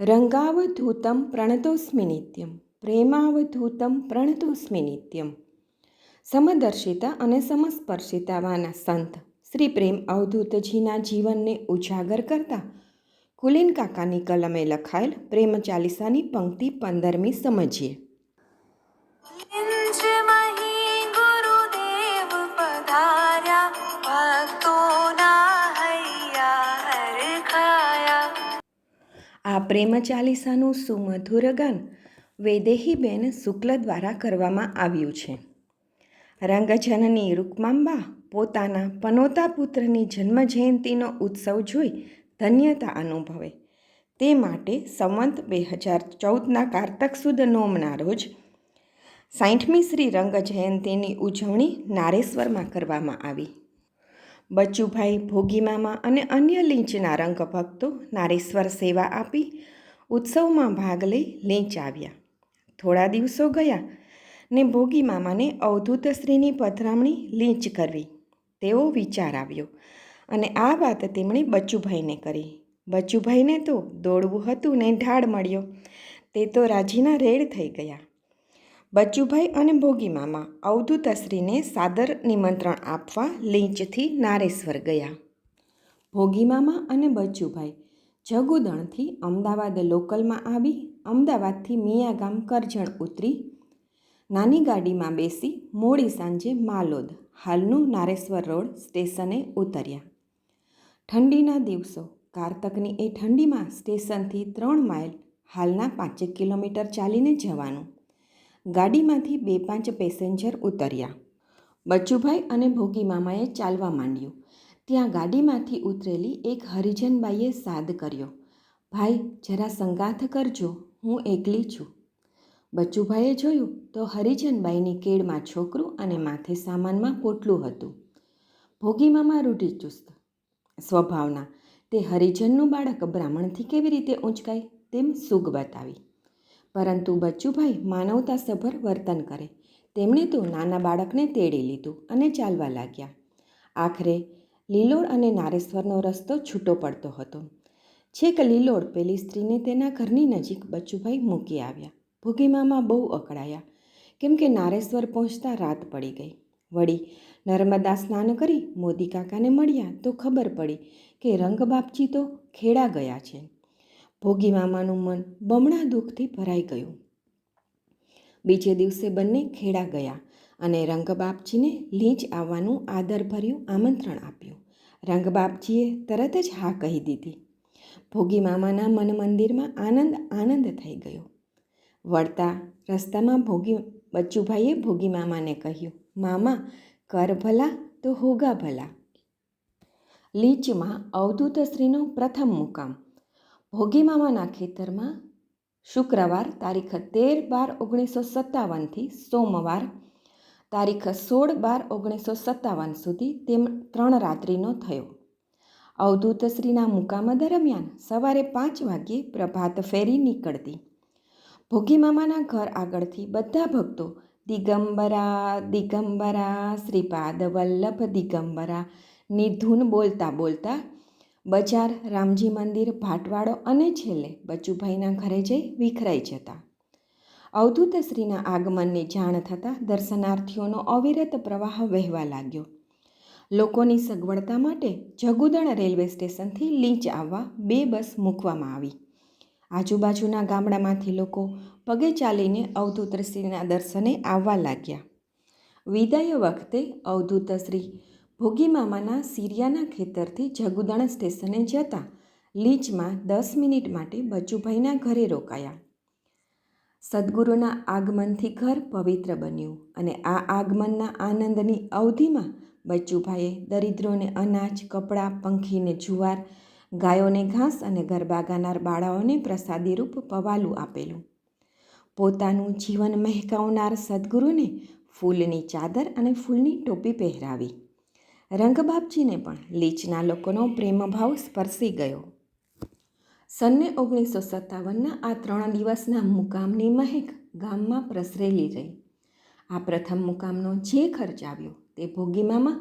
રંગાવધૂતમ પ્રણતોસ્મિ નિત્યમ પ્રેમાવધૂતમ પ્રણતોસ્મિ નિત્યમ સમદર્શિતા અને સમસ્પર્શિતાવાના સંત શ્રી પ્રેમ અવધૂતજીના જીવનને ઉજાગર કરતા કુલીન કાકાની કલમે લખાયેલ પ્રેમ ચાલીસાની પંક્તિ પંદરમી સમજીએ પ્રેમ ચાલીસાનું સુમધુર ગાન વેદેહીબેન શુક્લ દ્વારા કરવામાં આવ્યું છે. રંગજનની રૂકમાંબા પોતાના પનોતા પુત્રની જન્મજયંતિનો ઉત્સવ જોઈ ધન્યતા અનુભવે. તે માટે સંવંત બે હજાર ચૌદના કારતક સુદ નોમના રોજ સાઠમી શ્રી રંગ જયંતિની ઉજવણી નારેશ્વરમાં કરવામાં આવી. બચુભાઈ ભોગીમામા અને અન્ય લીંચના રંગ ભક્તો નારેશ્વર સેવા આપી ઉત્સવમાં ભાગ લઈ લીંચ આવ્યા. થોડા દિવસો ગયા ને ભોગી મામાને અવધૂતશ્રીની પધરામણી લીંચ કરવી. તેવો વિચાર આવ્યો અને આ વાત તેમણે બચુભાઈને કરી. બચુભાઈને તો દોડવું હતું ને ઢાળ મળ્યો. તે તો રાજીના રેડ થઈ ગયા. બચુભાઈ અને ભોગીમામા અવધૂતશ્રીને સાદર નિમંત્રણ આપવા લીંચથી નારેશ્વર ગયા. ભોગીમામા અને બચ્ચુભાઈ જગુદણથી અમદાવાદ લોકલમાં આવી અમદાવાદથી મિયાગામ કરજણ ઉતરી નાની ગાડીમાં બેસી મોડી સાંજે માલોદ, હાલનું નારેશ્વર રોડ સ્ટેશને ઉતર્યા. ઠંડીના દિવસો, કારતકની એ ઠંડીમાં સ્ટેશનથી ત્રણ માઇલ, હાલના પાંચેક કિલોમીટર ચાલીને જવાનું. ગાડીમાંથી બે પાંચ પેસેન્જર ઉતર્યા. બચ્ચુભાઈ અને ભોગી મામાએ ચાલવા માંડ્યું. ત્યાં ગાડીમાંથી ઉતરેલી એક હરિજનબાઈએ સાદ કર્યો. ભાઈ, જરા સંગાથ કરજો, હું એકલી છું. બચ્ચુભાઈએ જોયું તો હરિજનબાઈની કેળમાં છોકરું અને માથે સામાનમાં પોટલું હતું. ભોગીમામા રૂઢિચુસ્ત સ્વભાવના. તે હરિજનનું બાળક બ્રાહ્મણથી કેવી રીતે ઊંચકાય તેમ સુગ બતાવી. પરંતુ બચ્ચુભાઈ માનવતાસભર વર્તન કરે. તેમણે તો નાના બાળકને તેડી લીધું અને ચાલવા લાગ્યા. આખરે લીલોડ અને નારેશ્વરનો રસ્તો છૂટો પડતો હતો. છેક લીલોડ પેલી સ્ત્રીને તેના ઘરની નજીક બચ્ચુભાઈ મૂકી આવ્યા. ભૂગીમામાં બહુ અકળાયા, કેમ કે નારેશ્વર પહોંચતા રાત પડી ગઈ. વળી નર્મદા સ્નાન કરી મોદી કાકાને મળ્યા તો ખબર પડી કે રંગબાપજી તો ખેડા ગયા છે. ભોગી મામાનું મન બમણા દુઃખથી ભરાઈ ગયું. બીજે દિવસે બંને ખેડા ગયા અને રંગબાપજીને લીંચ આવવાનું આદરભર્યું આમંત્રણ આપ્યું. રંગબાપજીએ તરત જ હા કહી દીધી. ભોગી મામાના મન મંદિરમાં આનંદ આનંદ થઈ ગયો. વળતા રસ્તામાં ભોગી બચ્ચુભાઈએ ભોગી મામાને કહ્યું, મામા, કર ભલા તો હોગા ભલા. લીચમાં અવધૂતશ્રીનો પ્રથમ મુકામ ભોગીમામાના ખેતરમાં શુક્રવાર તારીખ તેર બાર ઓગણીસો સત્તાવનથી સોમવાર તારીખ સોળ બાર ઓગણીસો સત્તાવન સુધી તેમ ત્રણ રાત્રિનો થયો. અવધૂતશ્રીના મુકામ દરમિયાન સવારે પાંચ વાગ્યે પ્રભાત ફેરી નીકળતી. ભોગીમામાના ઘર આગળથી બધા ભક્તો દિગંબરા દિગંબરા, શ્રીપાદ વલ્લભ દિગંબરા ની ધૂન બોલતા બોલતા બજાર, રામજી મંદિર, ભાટવાડો અને છેલ્લે બચુભાઈના ઘરે જઈ વિખરાઈ જતા. અવધૂતશ્રીના આગમનની જાણ થતાં દર્શનાર્થીઓનો અવિરત પ્રવાહ વહેવા લાગ્યો. લોકોની સગવડતા માટે જગુદણ રેલવે સ્ટેશનથી લીંચ આવવા બે બસ મૂકવામાં આવી. આજુબાજુના ગામડામાંથી લોકો પગે ચાલીને અવધૂતશ્રીના દર્શને આવવા લાગ્યા. વિદાય વખતે અવધૂતશ્રી ભોગીમામાના સિરિયાના ખેતરથી જગુદણ સ્ટેશને જતા લીચમાં દસ મિનિટ માટે બચુભાઈના ઘરે રોકાયા. સદગુરુના આગમનથી ઘર પવિત્ર બન્યું અને આ આગમનના આનંદની અવધિમાં બચ્ચુભાઈએ દરિદ્રોને અનાજ, કપડાં, પંખીને જુવાર, ગાયોને ઘાસ અને ગરબા ગાનાર બાળાઓને પ્રસાદી રૂપ પવાલું આપેલું. પોતાનું જીવન મહેકાવનાર સદગુરુને ફૂલની ચાદર અને ફૂલની ટોપી પહેરાવી. રંગબાપજીને પણ લીચના લોકોનો પ્રેમભાવ સ્પર્શી ગયો. સન્ને ઓગણીસો સત્તાવનના આ ત્રણ દિવસના મુકામની મહેક ગામમાં પ્રસરેલી રહી. આ પ્રથમ મુકામનો જે ખર્ચ આવ્યો તે ભોગીમામા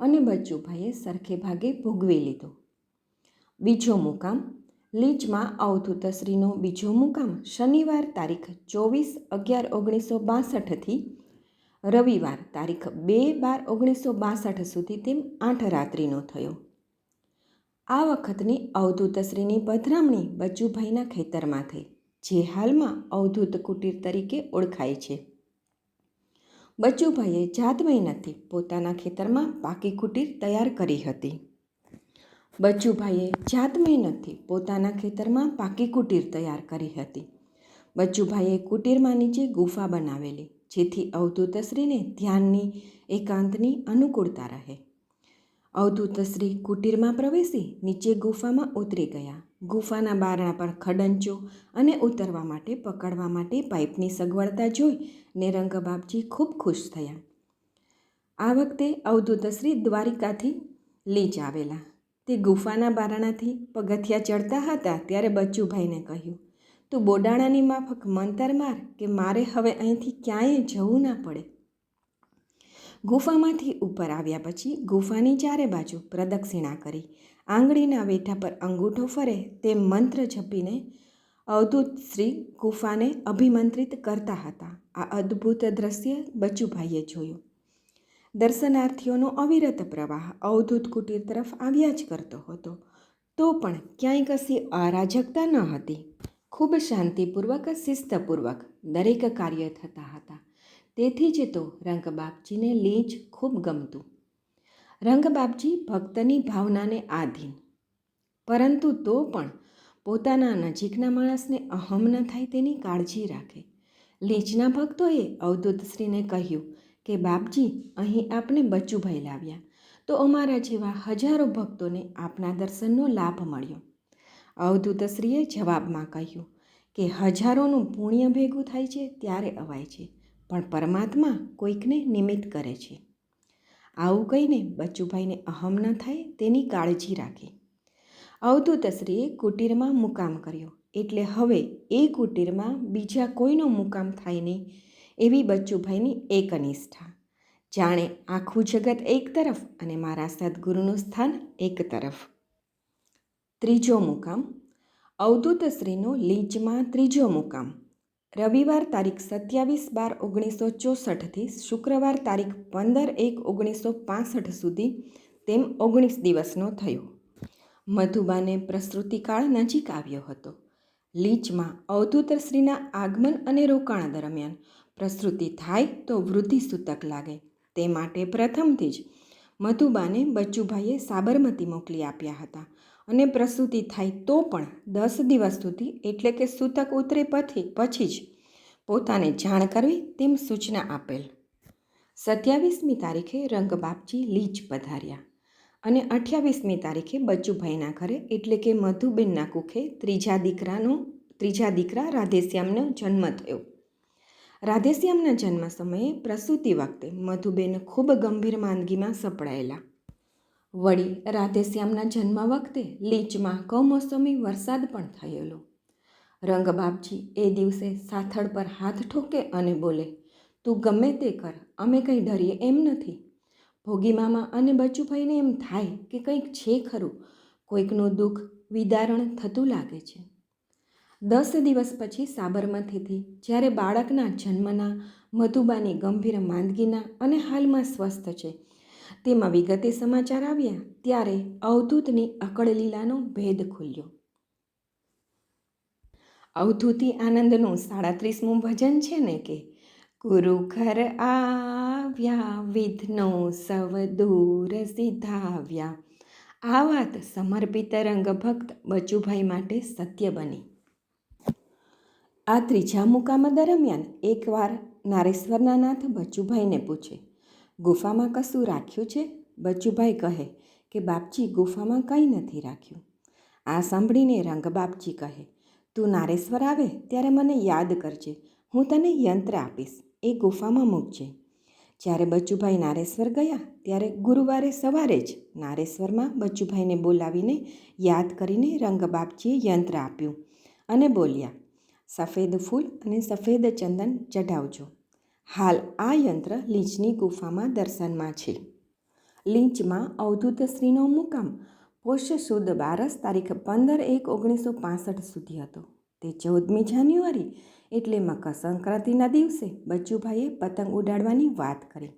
અને બચ્ચુભાઈએ સરખે ભાગે ભોગવી લીધો. બીજો મુકામ, લીચમાં અવધૂતશ્રીનો બીજો મુકામ શનિવાર તારીખ ચોવીસ અગિયાર ઓગણીસો બાસઠથી રવિવાર તારીખ બે બાર ઓગણીસો બાસઠ સુધી તેમ આઠ રાત્રિનો થયો. આ વખતની અવધૂતશ્રીની પધરામણી બચુભાઈના ખેતરમાં થઈ, જે હાલમાં અવધૂત કુટીર તરીકે ઓળખાય છે. બચુભાઈએ જાત મહેનતથી પોતાના ખેતરમાં પાકી કુટીર તૈયાર કરી હતી. બચુભાઈએ જાત મહેનતથી પોતાના ખેતરમાં પાકી કુટીર તૈયાર કરી હતી. બચુભાઈએ કુટીરમાં નીચે ગુફા બનાવેલી જેથી અવધૂતશ્રીને ધ્યાનની એકાંતની અનુકૂળતા રહે. અવધૂતશ્રી કુટીરમાં પ્રવેશી નીચે ગુફામાં ઉતરી ગયા. ગુફાના બારણા પર ખડંચો અને ઉતરવા માટે, પકડવા માટે પાઇપની સગવડતા જોઈ ને રંગબાપજી ખૂબ ખુશ થયા. આ વખતે અવધૂતશ્રી દ્વારિકાથી લીચ આવેલા. તે ગુફાના બારણાથી પગથિયા ચડતા હતા ત્યારે બચ્ચુભાઈને કહ્યું તું બોડાણાની માફક મંતર માર કે મારે હવે અહીંથી ક્યાંય જવું ના પડે. ગુફામાંથી ઉપર આવ્યા પછી ગુફાની ચારે બાજુ પ્રદક્ષિણા કરી. આંગળીના વેઠા પર અંગૂઠો ફરે તે મંત્ર જપીને અવધૂત શ્રી ગુફાને અભિમંત્રિત કરતા હતા. આ અદ્ભુત દ્રશ્ય બચુભાઈએ જોયું. દર્શનાર્થીઓનો અવિરત પ્રવાહ અવધૂત કુટીર તરફ આવ્યા જ કરતો હતો. તો પણ ક્યાંય કશી અરાજકતા ન હતી. ખૂબ શાંતિપૂર્વક, શિસ્તપૂર્વક દરેક કાર્ય થતા હતા. તેથી જ તો રંગબાપજીને લીંચ ખૂબ ગમતું. રંગબાપજી ભક્તની ભાવનાને આધીન. પરંતુ તો પણ પોતાના નજીકના માણસને અહમ ન થાય તેની કાળજી રાખે. લીંચના ભક્તોએ અવધૂતશ્રીને કહ્યું કે, બાપજી, અહીં આપને ભય લાવ્યા. તો અમારા જેવા હજારો ભક્તોને આપના દર્શનનો લાભ મળ્યો. અવધૂતશ્રીએ જવાબમાં કહ્યું કે હજારોનું પુણ્ય ભેગું થાય છે ત્યારે અવાય છે, પણ પરમાત્મા કોઈકને નિમિત્ત કરે છે. આવું કહીને બચ્ચુભાઈને અહમ ન થાય તેની કાળજી રાખી. અવધૂતશ્રીએ કુટીરમાં મુકામ કર્યો, એટલે હવે એ કુટીરમાં બીજા કોઈનો મુકામ થાય નહીં એવી બચ્ચુભાઈની એક નિષ્ઠા જાણે આખું જગત એક તરફ અને મારા સદગુરુનું સ્થાન એક તરફ. ત્રીજો મુકામ અવધૂતશ્રીનો લીંચમાં ત્રીજો મુકામ. રવિવાર તારીખ સત્યાવીસ બાર ઓગણીસો ચોસઠથી શુક્રવાર તારીખ પંદર એક ઓગણીસો પાસઠ સુધી તેમ ઓગણીસ દિવસનો થયો. મધુબાને પ્રસૃતિકાળ નજીક આવ્યો હતો. લીચમાં અવધૂતશ્રીના આગમન અને રોકાણ દરમિયાન પ્રસૃતિ થાય તો વૃદ્ધિ સૂતક લાગે. તે માટે પ્રથમથી જ મધુબાને બચ્ચુભાઈએ સાબરમતી મોકલી આપ્યા હતા. અને પ્રસૂતિ થાય તો પણ દસ દિવસ સુધી, એટલે કે સૂતક ઉતરે પછી પછી જ પોતાને જાણ કરવી તેમ સૂચના આપેલ. સત્યાવીસમી તારીખે રંગબાપજી લીચ પધાર્યા અને અઠ્યાવીસમી તારીખે બચ્ચુભાઈના ઘરે, એટલે કે મધુબેનના કુખે ત્રીજા દીકરાનો, ત્રીજા દીકરા રાધેશ્યામનો જન્મ થયો. રાધેશ્યામના જન્મ સમયે પ્રસૂતિ વખતે મધુબેન ખૂબ ગંભીર માંદગીમાં સપડાયેલા. વળી રાધેશ્યામના જન્મ વખતે લીચમાં કમોસમી વરસાદ પણ થયેલો. રંગબાપજી એ દિવસે સાથળ પર હાથ ઠોકે અને બોલે, તું ગમે તે કર, અમે કંઈ ડરીએ એમ નથી. ભોગી મામા અને બચુભાઈને એમ થાય કે કંઈક છે ખરું, કોઈકનું દુઃખ વિદારણ થતું લાગે છે. દસ દિવસ પછી સાબરમતીથી જ્યારે બાળકના જન્મના મધુબાની ગંભીર માંદગીના અને હાલમાં સ્વસ્થ છે તેમાં વિગતે સમાચાર આવ્યા ત્યારે અવધૂતની અકળલીલાનો ભેદ ખુલ્યો. અવધૂતી આનંદનું સાડત્રીસમું ભજન છે ને કે? ગુરુ ઘર આવ્યા, વિધ્નો સવ દૂર સીધાવ્યા. આ વાત સમર્પિત રંગભક્ત બચુભાઈ માટે સત્ય બની. આ ત્રીજા મુકામ દરમિયાન એકવાર નારેશ્વરના નાથ બચુભાઈને પૂછે ગુફામાં કશું રાખ્યું છે? બચુભાઈ કહે કે બાપજી ગુફામાં કંઈ નથી રાખ્યું. આ સાંભળીને રંગબાપજી કહે, તું નારેશ્વર આવે ત્યારે મને યાદ કરજે, હું તને યંત્ર આપીશ, એ ગુફામાં મૂકજે. જ્યારે બચુભાઈ નારેશ્વર ગયા, ત્યારે ગુરુવારે સવારે જ નારેશ્વરમાં બચુભાઈને બોલાવીને યાદ કરીને રંગબાપજીએ યંત્ર આપ્યું અને બોલ્યા, સફેદ ફૂલ અને સફેદ ચંદન ચઢાવજો. હાલ આ યંત્ર લીંચની ગુફામાં દર્શનમાં છે. લીંચમાં અવધૂત શ્રીનો મુકામ પોષ સુદ બારસ તારીખ પંદર એક ઓગણીસો પાસઠ સુધી હતો. તે ચૌદમી જાન્યુઆરી એટલે મકર સંક્રાંતિના દિવસે બચ્ચુભાઈએ પતંગ ઉડાડવાની વાત કરી.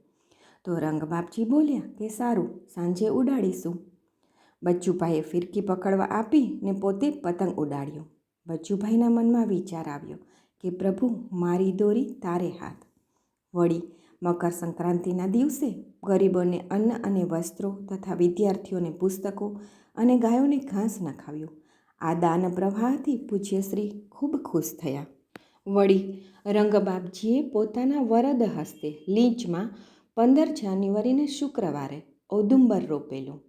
તો રંગબાપજી બોલ્યા કે સારું, સાંજે ઉડાડીશું. બચ્ચુભાઈએ ફિરકી પકડવા આપી ને પોતે પતંગ ઉડાડ્યો. બચ્ચુભાઈના મનમાં વિચાર આવ્યો કે પ્રભુ, મારી દોરી તારે હાથ. વળી મકર સંક્રાંતિના દિવસે ગરીબોને અન્ન અને વસ્ત્રો તથા વિદ્યાર્થીઓને પુસ્તકો અને ગાયોને ઘાસ નખાવ્યું. આ દાન પ્રવાહથી પૂજ્યશ્રી ખૂબ ખુશ થયા. વળી રંગબાપજીએ પોતાના વરદ હસ્તે લીંચમાં પંદર જાન્યુઆરીને શુક્રવારે ઔદુંબર રોપેલું.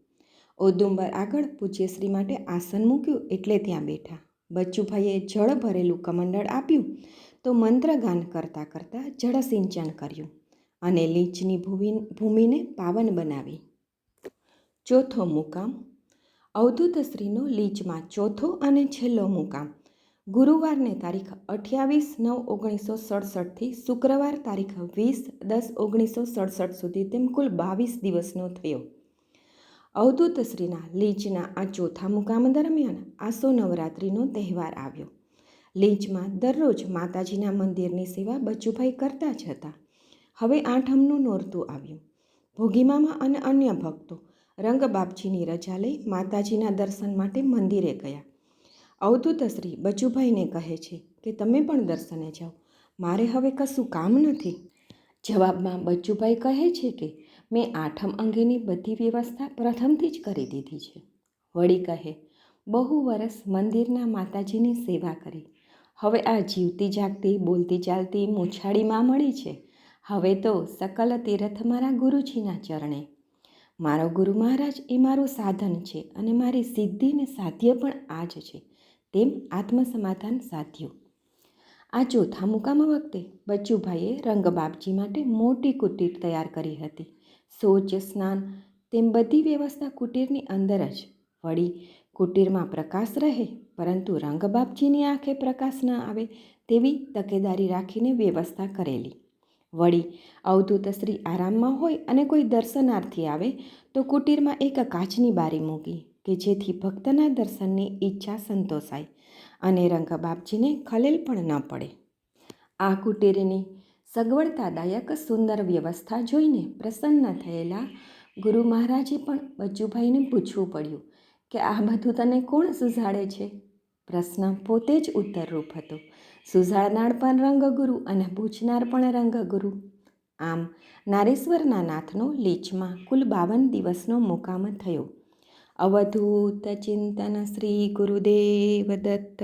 ઔદુંબર આગળ પૂજ્યશ્રી માટે આસન મૂક્યું એટલે ત્યાં બેઠા. બચ્ચુભાઈએ જળ ભરેલું કમંડળ આપ્યું. તો મંત્રગાન કરતાં કરતાં જળસિંચન કર્યું અને લીંચની ભૂમિ ભૂમિને પાવન બનાવી. ચોથો મુકામ અવધૂતશ્રીનો લીંચમાં ચોથો અને છેલ્લો મુકામ. ગુરુવારને તારીખ અઠ્યાવીસ નવ ઓગણીસો સડસઠથી શુક્રવાર તારીખ વીસ દસ ઓગણીસો સડસઠ સુધી તેમ કુલ બાવીસ દિવસનો થયો. અવધૂતશ્રીના લીંચના આ ચોથા મુકામ દરમિયાન આસો નવરાત્રિનો તહેવાર આવ્યો. લીંચમાં દરરોજ માતાજીના મંદિરની સેવા બચુભાઈ કરતા જ હતા. હવે આઠમનું નોરતું આવ્યું. ભોગીમામા અને અન્ય ભક્તો રંગબાપજીની રજા લઈ માતાજીના દર્શન માટે મંદિરે ગયા. અવધૂતશ્રી બચુભાઈને કહે છે કે, તમે પણ દર્શને જાઓ. મારે હવે કશું કામ નથી. જવાબમાં બચ્ચુભાઈ કહે છે કે, મેં આઠમ અંગેની બધી વ્યવસ્થા પ્રથમથી જ કરી દીધી છે. વળી કહે, બહુ વરસ મંદિરના માતાજીની સેવા કરી. હવે આ જીવતી જાગતી, બોલતી ચાલતી મૂછાળીમાં મળી છે. હવે તો સકલ તીર્થ મારા ગુરુજીના ચરણે. મારો ગુરુ મહારાજ એ મારું સાધન છે અને મારી સિદ્ધિ ને સાધ્ય પણ આ જ છે. તેમ આત્મસમાધાન સાધ્યું. આ ચોથા મુકામ વખતે બચ્ચુભાઈએ રંગબાપજી માટે મોટી કુટીર તૈયાર કરી હતી. શૌચ, સ્નાન, તેમ બધી વ્યવસ્થા કુટીરની અંદર જ. વળી કુટીરમાં પ્રકાશ રહે પરંતુ રંગબાપજીની આંખે પ્રકાશ ન આવે તેવી તકેદારી રાખીને વ્યવસ્થા કરેલી. વળી અવધૂતશ્રી આરામમાં હોય અને કોઈ દર્શનાર્થી આવે, તો કુટીરમાં એક કાચની બારી મૂકી કે જેથી ભક્તના દર્શનની ઈચ્છા સંતોષાય અને રંગબાપજીને ખલેલ પણ ન પડે. આ કુટીરની સગવડતાદાયક સુંદર વ્યવસ્થા જોઈને પ્રસન્ન થયેલા ગુરુ મહારાજે પણ બચ્ચુભાઈને પૂછવું પડ્યું કે આ બધું તને કોણ સુઝાડે છે? પ્રશ્ન પોતે જ ઉત્તરરૂપ હતો. સુઝાડનાર પણ રંગગુરુ અને પૂછનાર પણ રંગગુરુ. આમ, નારેશ્વરના નાથનો લીચમાં કુલ બાવન દિવસનો મુકામ થયો. અવધૂત ચિંતન શ્રી ગુરુદેવ દત્ત